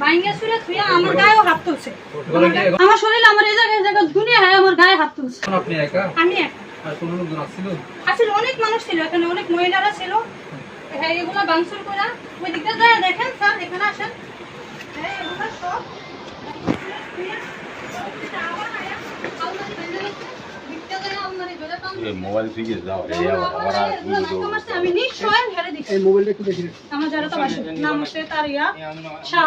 বাইঙ্গা সুরে থুয়া আমার গায়েও হাত তুলছে। আমার শরীর আমার এই জায়গায় জায়গায় দুনিয়া হয় আমার গায়ে হাত তুলছে। আপনি একা? আমি একা। আসলে অনেক মানুষ ছিল এখানে অনেক মহিলারা ছিল। হ্যাঁ এগুলো বাংসুর করা ওই দিকটা যায় দেখেন স্যার এখানে আসেন। হ্যাঁ এগুলো সব। মোবাইল থেকে যাও আমি নিশ্চয় এই মোবাইলটা একটু দেখি আমার যারা তো বাসে নাম তার ইয়া শাহ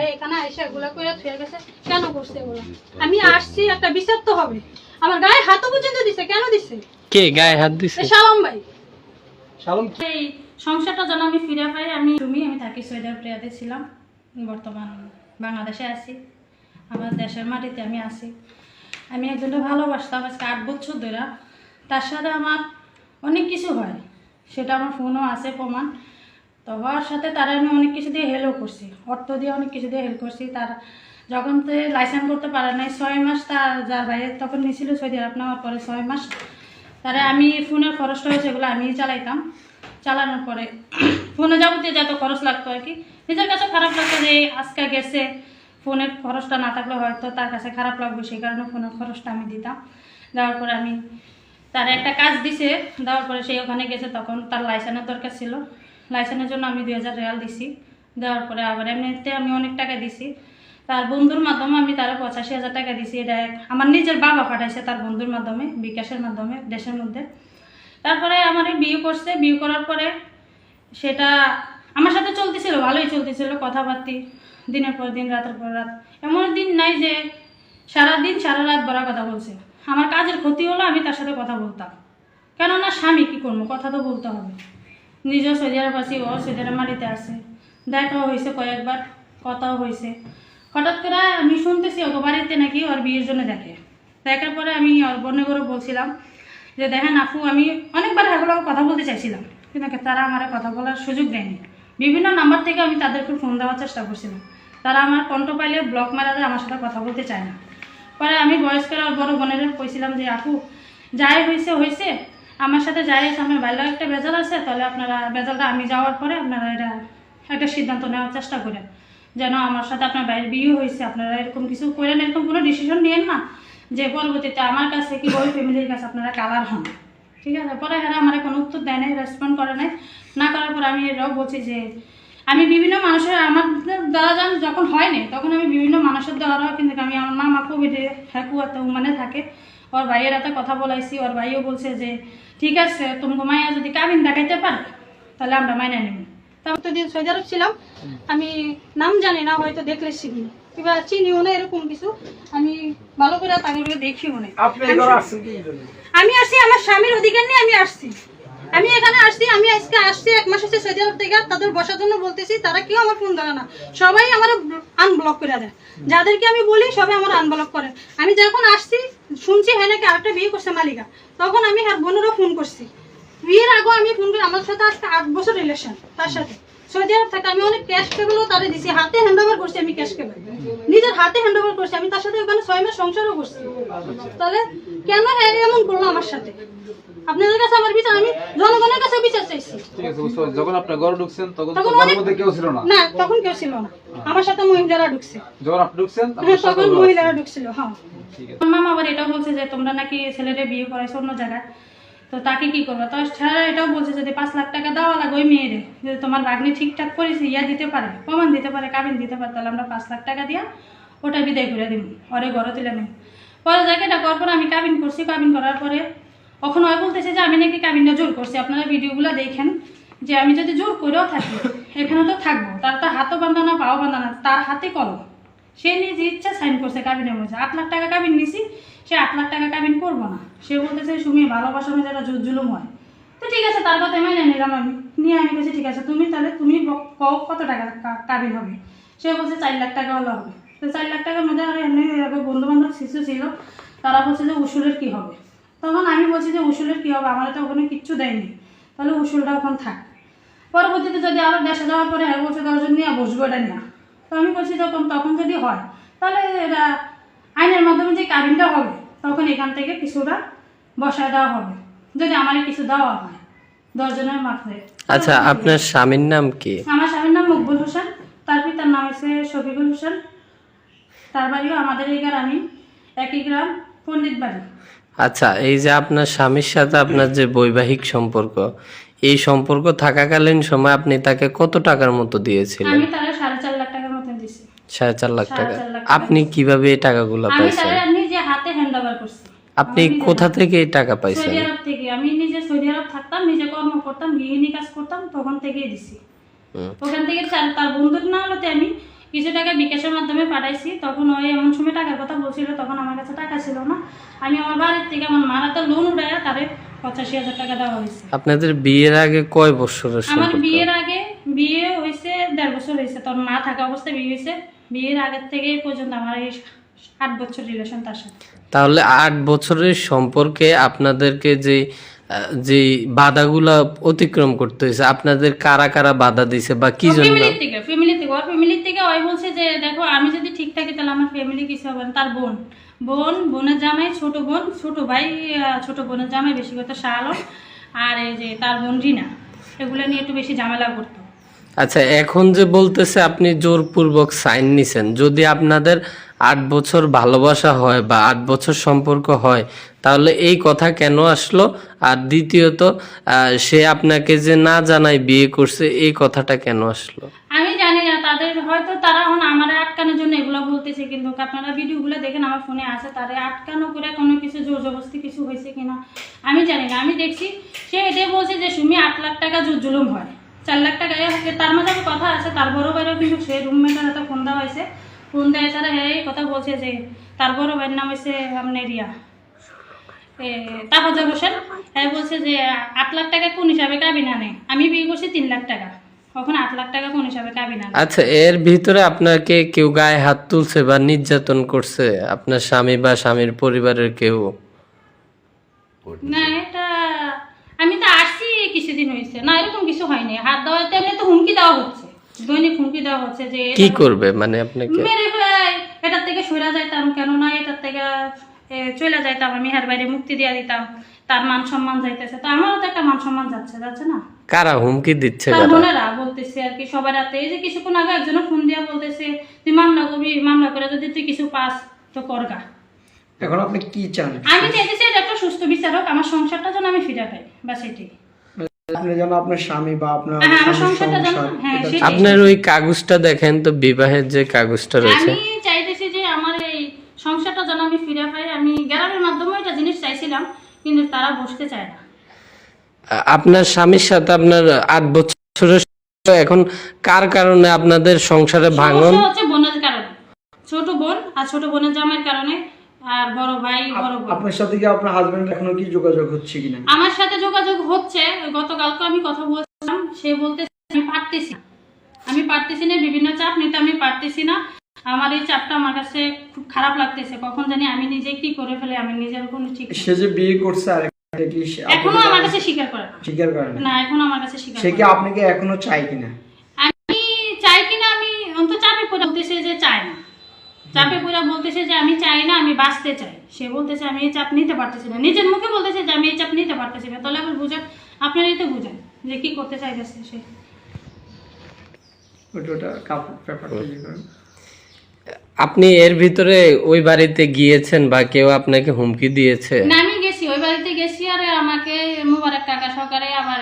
এই এখানে এসে এগুলো থুয়ে গেছে। কেন করছে এগুলো? আমি আসছি একটা বিচার তো হবে। আমার গায়ে হাতও পর্যন্ত দিছে কেন দিছে? কে গায়ে হাত দিছে? শালম ভাই। শালম এই সংসারটা যেন আমি ফিরে পাই আমি তুমি আমি থাকি সৈয়দ প্রিয়াতে ছিলাম। বর্তমান বাংলাদেশে আছি। আমার দেশের মাটিতে আমি আছি। আমি একজনকে ভালোবাসতাম। আজকে আট বছর ধরে তার সাথে আমার অনেক কিছু হয়। সেটা আমার ফোনও আছে প্রমাণ। তো হওয়ার সাথে তারা আমি অনেক কিছু দিয়ে হেল্পও করছি। অর্থ দিয়ে অনেক কিছু দিয়ে হেল্প করছি। তার যখন তো লাইসেন্স করতে পারে নাই, ছয় মাস তার যার বাইরে তখন নিয়েছিল সৌদি আরব নেওয়ার পরে ছয় মাস। তারে আমি ফোনের খরচটা হয়েছে এগুলো আমি চালাইতাম। চালানোর পরে ফোনে যাবতীয় যত খরচ লাগতো আর কি। নিজের কাছে খারাপ লাগতো যে, আজকে গেছে, ফোনের খরচটা না থাকলে হয়তো তার কাছে খারাপ লাগবে। সেই কারণে ফোনের খরচটা আমি দিতাম। দেওয়ার পরে আমি তার একটা কাজ দিছে, দেওয়ার পরে সেই ওখানে গেছে, তখন তার লাইসেন্সের দরকার ছিল। লাইসেন্সের জন্য আমি দুই হাজার রিয়াল দিছি। দেওয়ার পরে আবার এমনিতে আমি অনেক টাকা দিছি। তার বন্ধুর মাধ্যমে আমি তারা পঁচাশি হাজার টাকা দিছি। এটা আমার নিজের বাবা পাঠাইছে তার বন্ধুর মাধ্যমে, বিকাশের মাধ্যমে, দেশের মধ্যে। তারপরে আমার বিয়ে করছে। বিয়ে করার পরে সেটা আমার সাথে চলতেছিল, ভালোই চলতেছিল কথাবার্তি। দিনের পর দিন, রাতের পর রাত। এমন দিন নাই যে সারা দিন সারা রাত বড় কথা বলছে। আমার কাজের ক্ষতি হলো আমি তার সাথে কথা বলতাম। কেননা স্বামী কী করব? কথা তো বলতে হবে। নিজেও সৌদি আরব ও সৌদি আরব আছে। দেখাও হয়েছে কয়েকবার, কথাও হয়েছে। হঠাৎ করে আমি শুনতেছি ওকে বাড়িতে নাকি ওর বিয়ের জন্য দেখে। দেখার পরে আমি ওর বোনে করে বলছিলাম যে, দেখেন আপু, আমি অনেকবার এগুলো কথা বলতে চাইছিলাম। কিন্তু তারা আমার কথা বলার সুযোগ দেয়নি। বিভিন্ন নাম্বার থেকে আমি তাদেরকে ফোন দেওয়ার চেষ্টা করছিলাম। তারা আমার কণ্ঠ পাইলে ব্লক মারা আমার সাথে কথা বলতে চায় না। পরে আমি বয়স্করা বড় বোনের কইছিলাম যে, আপু, যাই হয়েছে হয়েছে আমার সাথে যাই আমার ভালো একটা বেজাল আছে, তাহলে আপনারা বেজালটা আমি যাওয়ার পরে আপনারা এটা, একটা সিদ্ধান্ত নেওয়ার চেষ্টা করেন। যেন আমার সাথে আপনার বাইরের বিয়ে হয়েছে আপনারা এরকম কিছু করেন, এরকম কোনো ডিসিশন নিয়েন না। যে পরবর্তীতে আমার কাছে কি ওই ফ্যামিলির কাছে আপনারা কালার হন। ঠিক আছে? পরে হ্যাঁ আমার কোনো উত্তর দেয় নাই রেসপন্ড করে নাই। না করার পর আমি এটাও বলছি যে আমি বিভিন্ন মানুষের আমার দ্বারা যান যখন হয় হয়নি তখন আমি বিভিন্ন মানুষের দ্বারা কিন্তু আমি আমার মামা কোভিডে হ্যাঁ কুয়াতে মানে থাকে। ওর ভাইয়ের হাতে কথা বলাইছি ওর ভাইও বলছে যে ঠিক আছে তুমি মাইয়া যদি কাবিন দেখাইতে পারে তাহলে আমরা মাইনা নিব। তারপর তো দিন সৌদি আরব ছিলাম আমি নাম জানি না হয়তো দেখলে চিনি কিংবা চিনিও না এরকম কিছু আমি ভালো করে তাদেরকে দেখিও না আমি আসি আমার স্বামীর অধিকার নিয়ে আমি আসছি। আমি এখানে আসছি, আমি আজকে আসছি, এক মাস হচ্ছে সৌদি আরব থেকে, তাদের বসার জন্য বলতেছি, তারা কেউ আমার ফোন ধরে না। সবাই আমার আনব্লক করে দেয়। যাদেরকে আমি বলি, সবাই আমার আনব্লক করে। আমি যখন আসছি, শুনছি হ্যাঁ নাকি আরেকটা বিয়ে করছে মালিকা, তখন আমি হ্যাঁ বোনেরও ফোন করছি। বিয়ের আগেও আমি ফোন করি আমার সাথে আজকে আট বছর রিলেশন তার সাথে। সৌদি আরব থেকে আমি অনেক ক্যাশ কেবলও তারে দিছি হাতে হ্যান্ড ওভার করছি আমি ক্যাশ কেবল নিজের হাতে হ্যান্ড ওভার করছি আমি তার সাথে ওখানে ছয় মাস সংসারও করছি। তাহলে কেন হ্যাঁ এমন করল আমার সাথে? আপনাদের কাছে আমার বিচার আমি জনগণের কাছে বিচার চাইছি। ঠিক আছে যখন আপনার ঘরে ঢুকছেন তখন ঘরের মধ্যে কেউ ছিল না। না তখন কেউ ছিল না। আমার সাথে মহিলারা ঢুকছে। যখন আপনি ঢুকছেন হ্যাঁ তখন মহিলারা ঢুকছিল হ্যাঁ। ঠিক আছে। মামা আবার এটাও বলছে যে তোমরা নাকি ছেলেরে বিয়ে করাইছো অন্য জায়গায়। তো তাকে কি করবে? তো ছেলেরা এটাও বলছে যদি পাঁচ লাখ টাকা দেওয়া লাগে ওই মেয়েরে। যদি তোমার ভাগ্নি ঠিকঠাক করেছে, ইয়া দিতে পারে, প্রমাণ দিতে পারে, কাবিন দিতে পারে, তাহলে আমরা পাঁচ লাখ টাকা দিয়া ওটা বিদায় করে দিব। ওরে ঘরে তুলে নিব পরে জায়গাটা করার পরে আমি কাবিন করছি, কাবিন করার পরে কখন ওই বলতেছে যে, আমি নাকি কাবিনটা জোর করছি। আপনারা ভিডিওগুলো দেখেন যে, আমি যদি জোর করেও থাকি, এখানে তো থাকব। তার তো হাতও বাঁধানো পাও বাঁধানো তার হাতে কলম। সে নিজে ইচ্ছা সাইন করছে কাবিনের মধ্যে। আট লাখ টাকা কাবিন নিছি সে আট লাখ টাকা কাবিন করব না। সে বলতেছে, সুমি, ভালোবাসা মেয়ে যারা জুল জুলুম হয়। তো ঠিক আছে, তার কথা মেনে নিলাম আমি। নিয়ে আমি বলছি, ঠিক আছে, তুমি তাহলে তুমি কত টাকা কাবিন হবে? সে বলছে, চার লাখ টাকা হলে হবে। তো চার লাখ টাকার মধ্যে আর এমনি বন্ধু বান্ধব শিশু ছিল, তারা বলছে যে উসুলের কি হবে? তখন আমি বলছি যে উসুলের কি হবে? আমার তো ওখানে কিচ্ছু দেয়নি। তাহলে উসুলটা ওখানে থাক। পরবর্তীতে যদি আবার দেশে যাওয়ার পরে হ্যাঁ বছর দশজন নিয়ে বসবো এটা নিয়ে। তো আমি বলছি, যখন তখন যদি হয়, তাহলে এটা আইনের মাধ্যমে যে কাবিনটা হবে তখন এখান থেকে কিছুটা বসায় দেওয়া হবে। যদি আমার কিছু দেওয়া হয় দশজনের মাথায়। আচ্ছা আপনার স্বামীর নাম কি? আমার স্বামীর নাম মকবুল হোসেন তার পিতার নাম হচ্ছে শফিকুল হোসেন তার বাড়িও আমাদের এই গ্রামই একই গ্রাম পণ্ডিত বাড়ি। আচ্ছা এই যে আপনার স্বামীর সাথে আপনার যে বৈবাহিক সম্পর্ক এই সম্পর্ক থাকাকালীন সময় আপনি তাকে কত টাকার মতো দিয়েছিলেন? আমি তারা সাড়ে চার লাখ টাকার মতন দিছি সাড়ে চার লাখ টাকা। আপনি কীভাবে এই টাকাগুলো পাইছেন? নিজে হাতে হ্যান্ড ওভার করছি। আপনি কোথা থেকে এই টাকা পাইছেন? সৌদি আরব থেকে। আমি নিজে সৌদি আরব থাকতাম নিজে কর্ম করতাম গৃহিণী কাজ করতাম তখন থেকেই দিছি। ওখান থেকে তার- বন্ধুর না হলোতে আমি কিছু টাকা বিকাশের মাধ্যমে পাঠাইছি। তখন ওই এমন সময় টাকার কথা বলছিল তখন আমার কাছে টাকা ছিল না। আমি আমার বাড়ির থেকে আমার মার হাতে লোন উঠাইয়া তারে পঁচাশি হাজার টাকা দেওয়া হয়েছে। আপনাদের বিয়ের আগে কয় বছর আমার বিয়ের আগে বিয়ে হয়েছে দেড় বছর হয়েছে। তোর মা থাকা অবস্থায় বিয়ে হয়েছে। বিয়ের আগের থেকে পর্যন্ত আমার এই আট বছর রিলেশন তার সাথে। তাহলে আট বছরের সম্পর্কে আপনাদেরকে যে যে বাধাগুলা অতিক্রম করতে হয়েছে আপনাদের কারা কারা বাধা দিছে বা কি জন্য? ফ্যামিলির থেকে ফ্যামিলি থেকে ওর ফ্যামিলির থেকে ওই বলছে যে দেখো আমি যদি ঠিক থাকি তাহলে আমার ফ্যামিলি কিছু হবে তার বোন বোন বোনের জামাই ছোট বোন ছোট ভাই ছোট বোনের জামাই বেশি কথা শাহ আর এই যে তার বোন রিনা এগুলো নিয়ে একটু বেশি ঝামেলা করতো আচ্ছা এখন যে বলতেছে আপনি জোরপূর্বক সাইন নিছেন, যদি আপনাদের আট বছর ভালোবাসা হয় বা আট বছর সম্পর্ক হয়, তাহলে এই কথা কেন আসলো? আর দ্বিতীয়ত সে আপনাকে যে না জানায় বিয়ে করছে, এই কথাটা কেন আসলো? আমি জানি না, তাদের হয়তো তারা এখন আমার আটকানোর জন্য এগুলো বলতেছে, কিন্তু আপনারা ভিডিওগুলো দেখেন, আমার ফোনে আছে তারা আটকানো করে কোনো কিছু জোর জবরদস্তি কিছু হয়েছে কিনা, আমি জানি না, আমি দেখছি, সে এটাই বলছে যে, সুমি, আট লাখ টাকা জু- জুলুম হয়। চার লাখ টাকা তার মাঝে কথা আছে তার বড় কিন্তু সে রুমমেটের হাতে ফোন দেওয়া হয়েছে। ফোন দেয় তারা এই কথা বলছে যে তার বড় ভাইয়ের নাম হয়েছে আপনার রিয়া তাফাজ্জল হোসেন হ্যাঁ বলছে যে আট লাখ টাকা কোন হিসাবে কাবিন আনে? আমি বিয়ে করছি তিন লাখ টাকা। কখন আট লাখ টাকা কোন হিসাবে কাবিন আনে? আচ্ছা এর ভিতরে আপনাকে কেউ গায়ে হাত তুলছে বা নির্যাতন করছে? আপনার স্বামী বা স্বামীর পরিবারের কেউ? না এটা কিছুদিন হয়েছে না এরকম কিছু হয়নি। হাত দেওয়া তেমনি তো হুমকি দেওয়া হচ্ছে। দৈনিক হুমকি দেওয়া হচ্ছে যে কি করবে? মানে আপনাকে মেরে এটার থেকে সরে যাইতাম কেননা এটার থেকে চলে যাইতাম। আমি হার বাইরে মুক্তি দিয়ে দিতাম। তার মান সম্মান যাইতেছে। তো আমারও তো একটা মান সম্মান যাচ্ছে যাচ্ছে না? কারা হুমকি দিচ্ছে তার বোনেরা বলতেছে আর কি সবার রাতে এই যে কিছুক্ষণ আগে একজনে ফোন দিয়া বলতেছে তুই মামলা করবি মামলা করে যদি তুই কিছু পাস তো করগা। এখন আপনি কি চান? আমি চাইতেছি একটা সুস্থ বিচারক আমার সংসারটা যেন আমি ফিরে পাই। বা সেটি আপনি যেন আপনার স্বামী বা আপনার হ্যাঁ, হ্যাঁ। আপনার ওই কাগজটা দেখেন তো বিবাহের যে কাগজটা রয়েছে। আমি চাইতেছি যে আমার এই সংসারটা যেন আমি ফিরে পাই। আমি গ্রামের মাধ্যমে এটা জিনিস চাইছিলাম কিন্তু তারা বসতে চায় না। আপনার স্বামীর সাথে আপনার আট বছরের এখন কার কারণে আপনাদের সংসারে ভাঙন? হচ্ছে বোনের কারণে। ছোট বোন আর ছোট বোনের জামাইয়ের কারণে আর বড় ভাই বড় আপনার সাথে কি আপনার হাজবেন্ড এখনও কি যোগাযোগ হচ্ছে কিনা? আমার সাথে যোগাযোগ হচ্ছে। গতকালকে আমি কথা বলছিলাম সে বলতে আমি পারতেছি না। আমি পারতেছি না বিভিন্ন চাপ নিতে আমি পারতেছি না। আমার এই চাপটা আমার কাছে খুব খারাপ লাগতেছে। কখন জানি আমি নিজে কি করে ফেলে আমি নিজের কোনো ঠিক সে যে বিয়ে করছে আর এখনও আমার কাছে স্বীকার করে না। স্বীকার করে না। এখনও আমার কাছে স্বীকার সে কি আপনাকে এখনও চায় কিনা আমি চাই কিনা আমি অন্তত চাপে পড়ে বলতেছে যে চাই না চাপে পড়ে বলতেছে যে আমি চাই না আমি বাঁচতে চাই। সে বলতেছে আমি এই চাপ নিতে পারতেছি না। নিজের মুখে বলতেছে যে আমি এই চাপ নিতে পারতেছি না। তাহলে আবার বুঝেন আপনারাই তো বুঝেন যে কি করতে চাইতেছে সে। আপনি এর ভিতরে ওই বাড়িতে গিয়েছেন বা কেউ আপনাকে হুমকি দিয়েছে? না আমি গেছি ওই বাড়িতে গেছি আর আমাকে মুবারক টাকা সহকারে আবার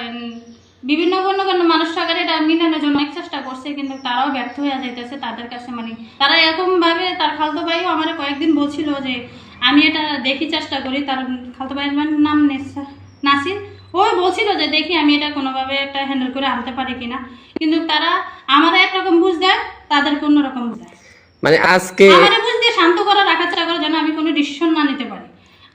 উম, বিভিন্ন গণ্য গণ্য মানুষ সহকারে এটা মিলানোর জন্য অনেক চেষ্টা করছে কিন্তু তারাও ব্যর্থ হয়ে যাইতেছে তাদের কাছে। মানে তারা এরকমভাবে তার খালতো ভাইও আমার কয়েকদিন বলছিল যে আমি এটা দেখি চেষ্টা করি। তার খালতো ভাইয়ের নাম নেসা- নাসির। ওই বলছিল যে দেখি আমি এটা কোনোভাবে একটা হ্যান্ডেল করে আনতে পারি কিনা। কিন্তু তারা আমার একরকম বুঝ দেয় তাদেরকে অন্যরকম বুঝ দেয়। মানে আজকে আমারে বুঝ দিয়ে শান্ত করে রাখার চেষ্টা করে যেন আমি কোনো ডিসিশন না নিতে পারি।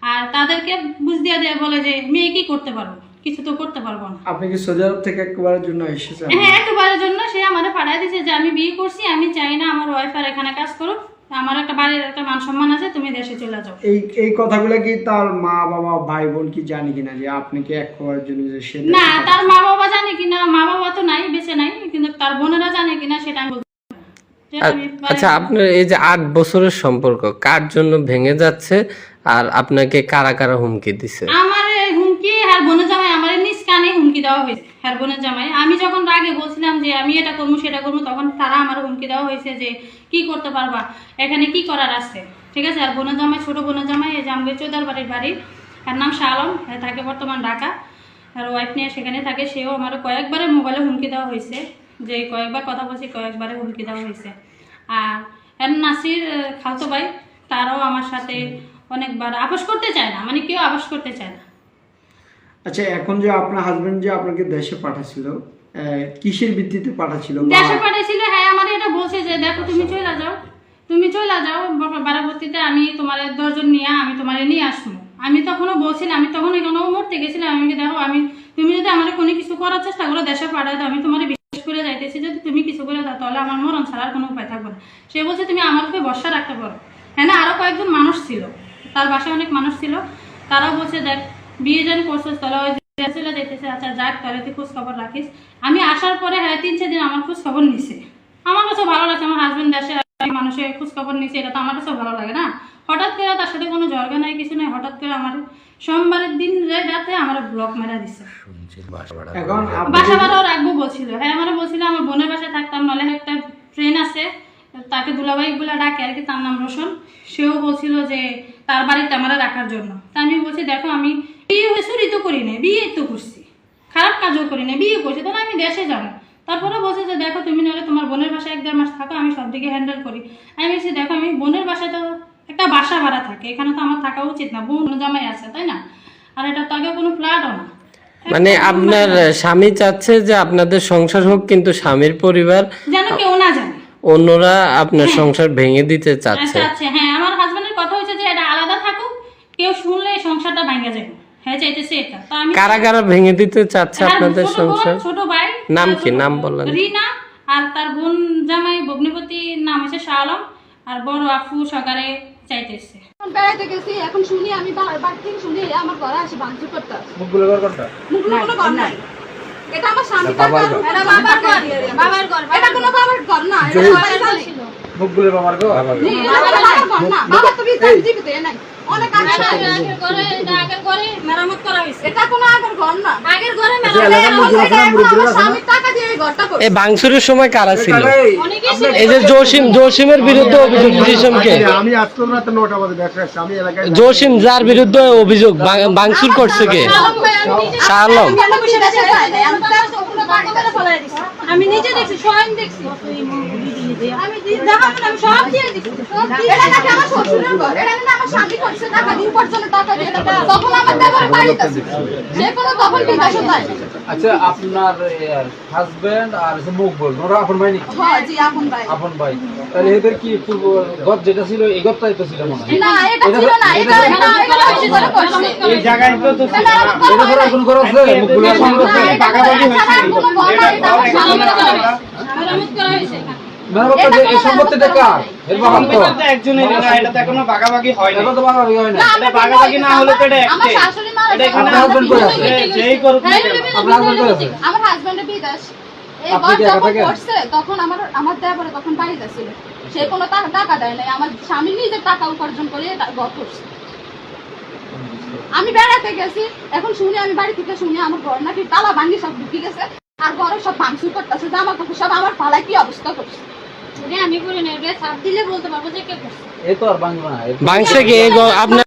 আর তাদেরকে বুঝ দিয়ে দেয় বলে যে মেয়ে কি করতে পারব কিছু তো করতে পারব না। আপনি কি সৌদি আরব থেকে একবারের জন্য এসেছেন? হ্যাঁ একবারের জন্য সে আমারে পাঠায় দিয়েছে যে আমি বিয়ে করছি আমি চাই না আমার ওয়াইফ আর এখানে কাজ করুক। আমার একটা বাড়ির একটা মান সম্মান আছে তুমি দেশে চলে যাও। এই এই কথাগুলো কি তার মা বাবা ভাই বোন কি জানি কিনা যে আপনি কি এক জন্য যে সে না তার মা বাবা জানে কিনা মা বাবা তো নাই বেঁচে নাই কিন্তু তার বোনেরা জানে কিনা সেটা আমি আচ্ছা আপনার এই যে আট বছরের সম্পর্ক কার জন্য ভেঙে যাচ্ছে আর আপনাকে কারা কারা হুমকি দিছে? আমার কি হ্যার বোনের জামাই আমার নিজ কানে হুমকি দেওয়া হয়েছে। হ্যার বোনের জামাই। আমি যখন রাগে বলছিলাম যে আমি এটা করব, সেটা করব, তখন তারা আমার হুমকি দেওয়া হয়েছে যে কি করতে পারবা? এখানে কি করার আছে? ঠিক আছে? আর বোনের জামাই, ছোট বোনের জামাই, এই যে আমাদের চৌদার বাড়ির বাড়ি এর নাম শাহ আলম থাকে বর্তমান ঢাকা। আর ওয়াইফ নিয়ে সেখানে থাকে, সেও আমার কয়েকবারে মোবাইলে হুমকি দেওয়া হয়েছে, যে কয়েকবার কথা বলছি, কয়েকবারে হুমকি দেওয়া হয়েছে। আর এর নাসির খালতো ভাই, তারাও আমার সাথে অনেকবার আপোষ করতে চায় না মানে কেউ আপোষ করতে চায় না। আচ্ছা এখন যে আপনার হাজবেন্ড যে আপনাকে দেশে পাঠাছিল কিসের ভিত্তিতে পাঠাছিল দেশে পাঠিয়েছিল হ্যাঁ আমার এটা বলছে যে দেখো তুমি চলে যাও। তুমি চলে যাও ব- পরবর্তীতে আমি তোমার দশজন নিয়ে আমি তোমার নিয়ে আসব। আমি তখনও বলছিলাম আমি তখন এখানে মরতে গেছিলাম। আমি দেখো আমি তুমি যদি আমার কোনো কিছু করার চেষ্টা করো দেশে পাঠাই দাও আমি তোমার বিশ্বাস করে যাইতেছি যদি তুমি কিছু করে দাও তাহলে আমার মরণ ছাড়ার কোনো উপায় থাকবে না। সে বলছে তুমি আমার উপরে ভরসা রাখতে পারো। হ্যাঁ না আরও কয়েকজন মানুষ ছিল। তার বাসায় অনেক মানুষ ছিল। তারাও বলছে দেখ বিয়ে জন করছিস তাহলে ওই চলে যেতেছে আচ্ছা যাক তাহলে তুই খোঁজ খবর রাখিস। আমি আসার পরে হ্যাঁ তিন চার দিন আমার খোঁজ খবর নিছে। আমার কাছে ভালো লাগছে আমার হাজব্যান্ড আছে, মানুষের খোঁজ খবর নিছে এটা তো আমার কাছে ভালো লাগে না। হঠাৎ করে তার সাথে কোনো ঝগড়া নাই কিছু নাই হঠাৎ করে আমার সোমবারের দিন রাতে আমার ব্লক মেরা দিছে। বাসা ভাড়াও রাখব বলছিল। হ্যাঁ আমার বলছিল আমার বোনের বাসায় থাকতাম নাহলে একটা ফ্রেন্ড আছে তাকে দুলাবাই বলে ডাকে আর কি তার নাম রোশন। সেও বলছিল যে তার বাড়িতে আমার রাখার জন্য। তা আমি বলছি দেখো আমি বিয়ে হয়ে চুরি তো করি না বিয়ে তো করছি। খারাপ কাজও করি না বিয়ে করছি তাহলে আমি দেশে যাব। তারপরে বলছে যে দেখো তুমি নাহলে তোমার বোনের বাসায় এক দেড় মাস থাকো আমি সব দিকে হ্যান্ডেল করি। আমি বলছি দেখো আমি বোনের বাসায় তো একটা বাসা ভাড়া থাকে এখানে তো আমার থাকা উচিত না বোন জামাই আছে তাই না? আর এটা তো আগে কোনো ফ্ল্যাটও না। মানে আপনার স্বামী চাচ্ছে যে আপনাদের সংসার হোক কিন্তু স্বামীর পরিবার যেন কেউ না জানে। অন্যরা আপনার সংসার ভেঙে দিতে চাচ্ছে। আচ্ছা আচ্ছা হ্যাঁ আমার হাজবেন্ডের কথা হচ্ছে যে এটা আলাদা থাকুক কেউ শুনলে সংসারটা ভাঙা যাবে। হ্যাঁ চাইতেছে এটা। তো আমি কারা কারা ভেঙে দিতে চাচ্ছে আপনাদের সংসার? ছোট ভাই নাম কি? নাম বললেন। রিনা আর তার বোন জামাই ভগ্নিপতির নাম হচ্ছে শাহ আলম আর বড় আফু সকালে চাইতেছে। বেড়াইতে গেছি এখন শুনি আমি বাড়ি থেকে শুনি আমার ঘরে আসি ভাঙচুর করতে। মুখগুলো বের করটা মুখগুলো কোনো ঘর নাই। এটা আমার স্বামী বাবার ঘর। বাবার ঘর। বাবার ঘর এটা কোনো বাবার ঘর না এটা বাবার ঘর। মুখগুলো বাবার কোনো বাবার ঘর না। বাবা তো বিদ্যা- জীবিত নাই। অনেক আগের ঘরে মেরামত করা হয়েছে এটা কোনো আগের ঘর না আগের ঘরে আচ্ছা, এই ভাঙচুরের সময় কারা ছিল এই যে জসিম জসিমের বিরুদ্ধে অভিযোগ জিসমকে আমি আজকে রাতে নটা বাজে ব্যবসা আসছি আমি এলাকায় জসিম যার বিরুদ্ধে অভিযোগ ভাঙচুর করছে কে শাহ আলম আমি নিজে দেখছি স্বয়ং দেখছি আচ্ছা আপনার হাজবেন্ড আর যে মুখ বল ওরা আপন ভাই নাকি? হ্যাঁ, আপন ভাই। তাহলে এদের কি গত যেটা ছিল এই গতটাই তো ছিল মনে হয়। এই জায়গায় তো এটা মুখগুলো আর কোনো হয়েছে। হয় হয় আমার হাজবেন্ড বিদেশ তখন আমার আমার তখন বাড়িতে ছিল সে কোনো টাকা দেয় নাই। আমার স্বামী নিজে টাকা উপার্জন করে ঘর করছে। আমি বেড়াতে গেছি। এখন শুনি আমি বাড়ি থেকে শুনি আমার ঘর নাকি তালা ভাঙ্গি সব ঢুকে গেছে। আর ঘরে সব ভাঙচুর করতেছে জামা কাপড় সব আমার পালায় কি অবস্থা করছে? এটা আমি করি না সাপ দিলে বলতে পারব যে কে করছে। এই তো আর বাংলা না ভাঙছে কি? আপনার